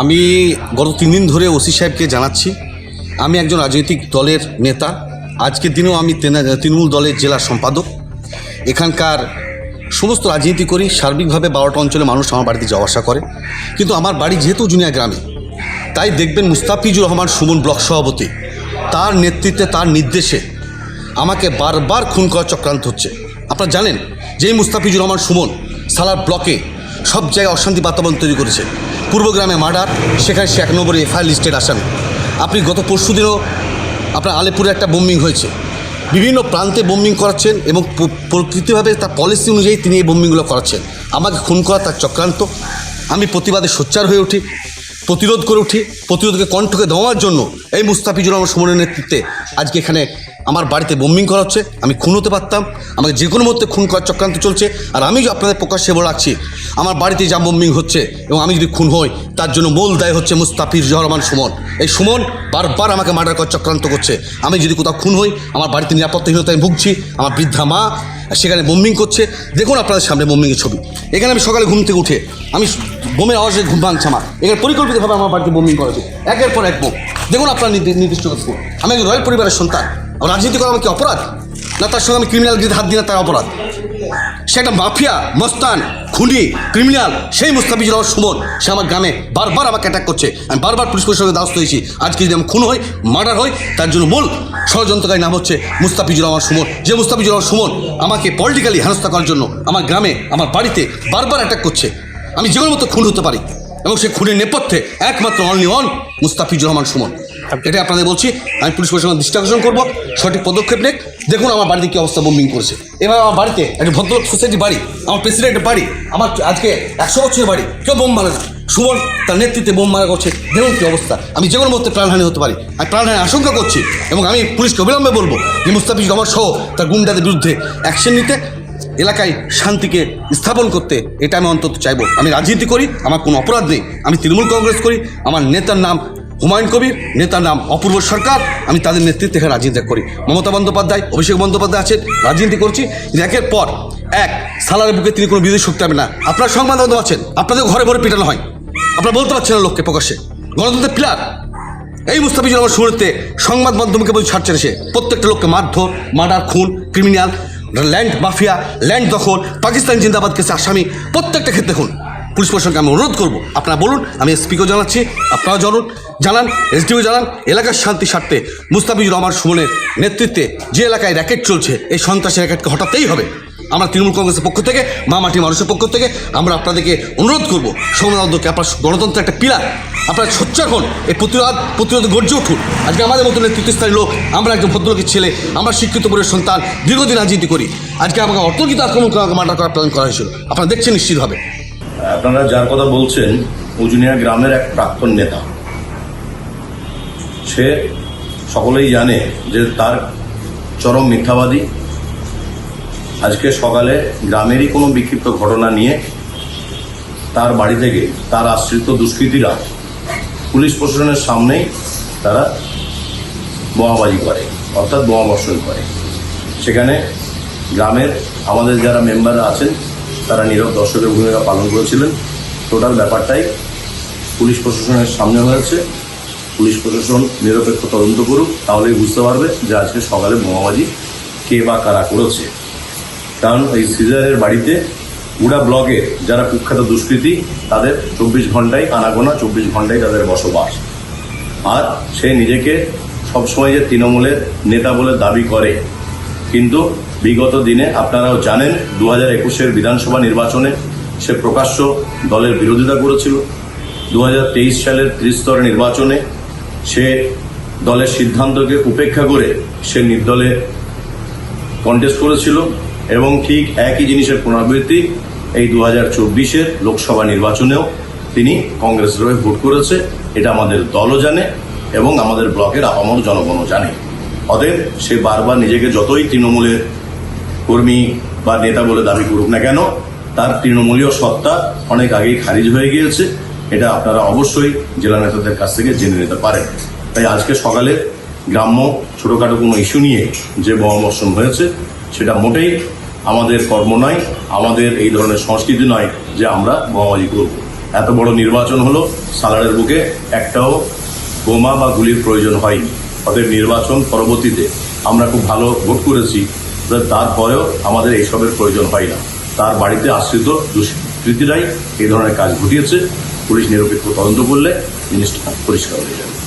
আমি গত তিন দিন ধরে ওসি সাহেবকে জানাচ্ছি। আমি একজন রাজনৈতিক দলের নেতা। আজকের দিনেও আমি তৃণমূল দলের জেলা সম্পাদক। এখানকার সমস্ত রাজনীতি করি, সার্বিকভাবে বারোটা অঞ্চলে মানুষ আমার বাড়িতে যাওয়া আসা করে। কিন্তু আমার বাড়ি যেহেতু জুনিয়া গ্রামে, তাই দেখবেন মুস্তাফিজুর রহমান সুমন ব্লক সভাপতি, তার নেতৃত্বে, তার নির্দেশে আমাকে বারবার খুন করার চক্রান্ত হচ্ছে। আপনারা জানেন যে এই মুস্তাফিজুর রহমান সুমন সালার ব্লকে সব জায়গায় অশান্তি বাতাবরণ তৈরি করেছে। পূর্বগ্রামে মার্ডার, সেখানে সে এক নম্বরে এফআইআর লিস্টেড আসামি। আপনি গত পরশু দিনও আপনার আলিপুরে একটা বোম্বিং হয়েছে। বিভিন্ন প্রান্তে বোম্বিং করাচ্ছেন এবং প্রকৃতিভাবে তার পলিসি অনুযায়ী তিনি এই বোম্বিংগুলো করাচ্ছেন। আমাকে খুন করা তার চক্রান্ত। আমি প্রতিবাদে সোচ্চার হয়ে উঠি, প্রতিরোধ করে উঠি, প্রতিরোধকে কণ্ঠকে দেওয়ার জন্য এই মুস্তাফিজুর রহমান সুমনের নেতৃত্বে আজকে এখানে আমার বাড়িতে বোম্বিং করা হচ্ছে আমি খুন হতে পারতাম, আমাকে যে কোনো মুহূর্তে খুন করার চক্রান্ত চলছে, আর আমি আপনাদের প্রকাশ্যে বলে রাখছি, আমার বাড়িতে যা বোম্বিং হচ্ছে এবং আমি যদি খুন হই, তার জন্য মূল দায় হচ্ছে মুস্তাফিজুর রহমান সুমন। এই সুমন বারবার আমাকে মার্ডার করার চক্রান্ত করছে। আমি যদি কোথাও খুন হই, আমার বাড়িতে নিরাপত্তাহীনতায় ভুগছি, আমার বৃদ্ধা মা সেখানে বোম্বিং করছে। দেখুন আপনাদের সামনে বোম্বিংয়ের ছবি। এখানে আমি সকালে ঘুম থেকে উঠে, আমি বোমের আওয়াজে ঘুম ভাঙছে আমার। এখানে পরিকল্পিতভাবে আমার বাড়িতে বোম্বিং করা হচ্ছে একের পর এক বোম। দেখুন আপনার নির্দি- নির্দিষ্ট আমি একজন রয়্যাল পরিবারের সন্তান। রাজনীতি করা আমার কি অপরাধ? না তার সঙ্গে আমি ক্রিমিনাল যদি হাত দিই না তার অপরাধ? সে একটা মাফিয়া মস্তান, খুনি ক্রিমিনাল সেই মুস্তাফিজুর রহমান সুমন, সে আমার গ্রামে বারবার আমাকে অ্যাটাক করছে। আমি বারবার পুলিশ প্রশাসনের দ্বারস্থ হয়েছি। আজকে যদি আমি খুন হই মার্ডার হই, তার জন্য মূল ষড়যন্ত্রকারী নাম হচ্ছে মুস্তাফিজুর রহমান সুমন। যে মুস্তাফিজুর রহমান সুমন আমাকে পলিটিক্যালি হেনস্থা করার জন্য আমার গ্রামে, আমার বাড়িতে বারবার অ্যাটাক করছে। আমি যে কোনো মতো খুন হতে পারি। এবং সে খুনের নেপথ্যে একমাত্র অনলি অন মুস্তাফিজুর রহমান সুমন। এটাই আপনাদের বলছি। আমি পুলিশ প্রশাসনের দৃষ্টি করব, সঠিক পদক্ষেপ নেক। দেখুন আমার বাড়িতে কী অবস্থা বোম্বিং করেছে। এবার আমার বাড়িতে একটা ভদ্রলোক সোসাইটি বাড়ি, আমার প্রেসিডেন্টের বাড়ি, আমার আজকে একশো বছরের বাড়ি, কেউ বোম মারে না। তার নেতৃত্বে বোম মারা করছে। দেখুন কী অবস্থা। আমি যে কোনো মুহূর্তে প্রাণহানি হতে পারি। আমি প্রাণহানি আশঙ্কা করছি এবং আমি পুলিশকে অবিলম্বে বলব যে মুস্তাফিজ রহমান সহ তার গুন্ডাদের বিরুদ্ধে অ্যাকশন নিতে, এলাকায় শান্তিকে স্থাপন করতে, এটা আমি অন্তত চাইব। আমি রাজনীতি করি, আমার কোনো অপরাধ নেই। আমি তৃণমূল কংগ্রেস করি, আমার নেতার নাম হুমায়ুন কবির, নেতার নাম অপূর্ব সরকার। আমি তাদের নেতৃত্বে এখানে রাজনীতি করি। মমতা বন্দ্যোপাধ্যায়, অভিষেক বন্দ্যোপাধ্যায় আছেন, রাজনীতি করছি। একের পর এক সালারের বুকে তিনি কোনো বিরোধী শক্তি হবে না। আপনার সংবাদ মাধ্যম আছেন, আপনাদের ঘরে ঘরে পিটানো হয়। আপনারা বলতে পারছেন না লোককে প্রকাশ্যে। গণতন্ত্রের পিলার। এই মুস্তাফিজুর রহমান শুরুতে সংবাদ মাধ্যমকে বলছে ছাড়ছে সে। প্রত্যেকটা লোককে মারধর, মার্ডার, খুন, ক্রিমিনাল, ল্যান্ড মাফিয়া, ল্যান্ড দখল, পাকিস্তান জিন্দাবাদ কেসে আসামি, প্রত্যেকটা ক্ষেত্রে খুন পুলিশ প্রশাসনকে আমি অনুরোধ করব, আপনারা বলুন, আমি এসপিকেও জানাচ্ছি, আপনারাও জানুন। জানান এসডিও জানান, এলাকার শান্তি স্বার্থে মুস্তাফিজুর রহমান সুমনের নেতৃত্বে যে এলাকায় র্যাকেট চলছে, এই সন্ত্রাসী র্যাকেটকে হটাতেই হবে। আমরা তৃণমূল কংগ্রেসের পক্ষ থেকে, মা মাটি মানুষের পক্ষ থেকে, আমরা আপনাদেরকে অনুরোধ করব সমাজকে আপনার গণতন্ত্রের একটা পিলার। আপনারা সোচ্চার হন, এই প্রতিরোধ প্রতিরোধ গর্জে উঠুন। আজকে আমাদের মতো নেতৃত্বস্থানীয় লোক, আমরা একজন ভদ্রলোকের ছেলে, আমরা শিক্ষিত পরিবার সন্তান, দীর্ঘদিন রাজনীতি করি। আজকে আমাকে অর্থকিত আক্রমণ করে মার্ডার করার প্ল্যান করা হয়েছিল। আপনারা দেখছেন নিশ্চিতভাবে। আপনারা যার কথা বলছেন, উজুনিয়া গ্রামের এক প্রাক্তন নেতা। সে সকলেই জানে যে তার চরম মিথ্যাবাদী। আজকে সকালে গ্রামেরই কোনো বিক্ষিপ্ত ঘটনা নিয়ে তার বাড়ি থেকে তার আশ্রিত দুষ্কৃতীরা পুলিশ প্রশাসনের সামনেই তারা বোমাবাজি করে, অর্থাৎ বোমা বর্ষণ করে। সেখানে গ্রামের আমাদের যারা মেম্বাররা আছেন, তারা নীরব দর্শকের ভূমিকা পালন করেছিলেন। টোটাল ব্যাপারটাই পুলিশ প্রশাসনের সামনে হয়েছে। পুলিশ প্রশাসন নিরপেক্ষ তদন্ত করুক, তাহলেই বুঝতে পারবে যে আজকে সকালে বোমাবাজি কে বা কারা করেছে। কারণ এই সিজারের বাড়িতে উড়া ব্লকে যারা কুখ্যাত দুষ্কৃতী, তাদের চব্বিশ ঘন্টায় আনাগোনা, চব্বিশ ঘন্টায় তাদের বসবাস। আর সে নিজেকে সবসময় যে তৃণমূলের নেতা বলে দাবি করে। কিন্তু বিগত দিনে আপনারাও জানেন দু হাজার একুশের বিধানসভা নির্বাচনে সে প্রকাশ্য দলের বিরোধিতা করেছিল। দু হাজার তেইশ সালের ত্রিস্তর নির্বাচনে সে দলের সিদ্ধান্তকে উপেক্ষা করে সে নির্দলে কন্টেস্ট করেছিল এবং ঠিক একই জিনিসের পুনরাবৃত্তি এই দু হাজার চব্বিশের লোকসভা নির্বাচনেও তিনি কংগ্রেসের হয়ে ভোট করেছে। এটা আমাদের দলও জানে এবং আমাদের ব্লকের আপামর জনগণও জানে। অতএব সে বারবার নিজেকে যতই তৃণমূলের কর্মী বা নেতা বলে দাবি করুক না কেন, তার তৃণমূলীয় সত্তা অনেক আগেই খারিজ হয়ে গিয়েছে। এটা আপনারা অবশ্যই জেলা নেতাদের কাছ থেকে জেনে নিতে পারেন। তাই আজকে সকালে গ্রাম্য ছোটোখাটো কোনো ইস্যু নিয়ে যে বোমাবর্ষণ হয়েছে, সেটা মোটেই আমাদের কর্ম নয়, আমাদের এই ধরনের সংস্কৃতি নয় যে আমরা বোমাবাজি করব। এত বড় নির্বাচন হলো, সালারের বুকে একটাও বোমা বা গুলির প্রয়োজন হয়নি। অতএব নির্বাচন পরবর্তীতে আমরা খুব ভালো ভোট করেছি তারপরেও আমাদের এইসবের প্রয়োজন হয় না। তার বাড়িতে আশ্রিত দুষ্কৃতীরাই এই ধরনের কাজ ঘটিয়েছে। পুলিশ নিরপেক্ষ তদন্ত করলে জিনিসটা পরিষ্কার হয়ে যাবে।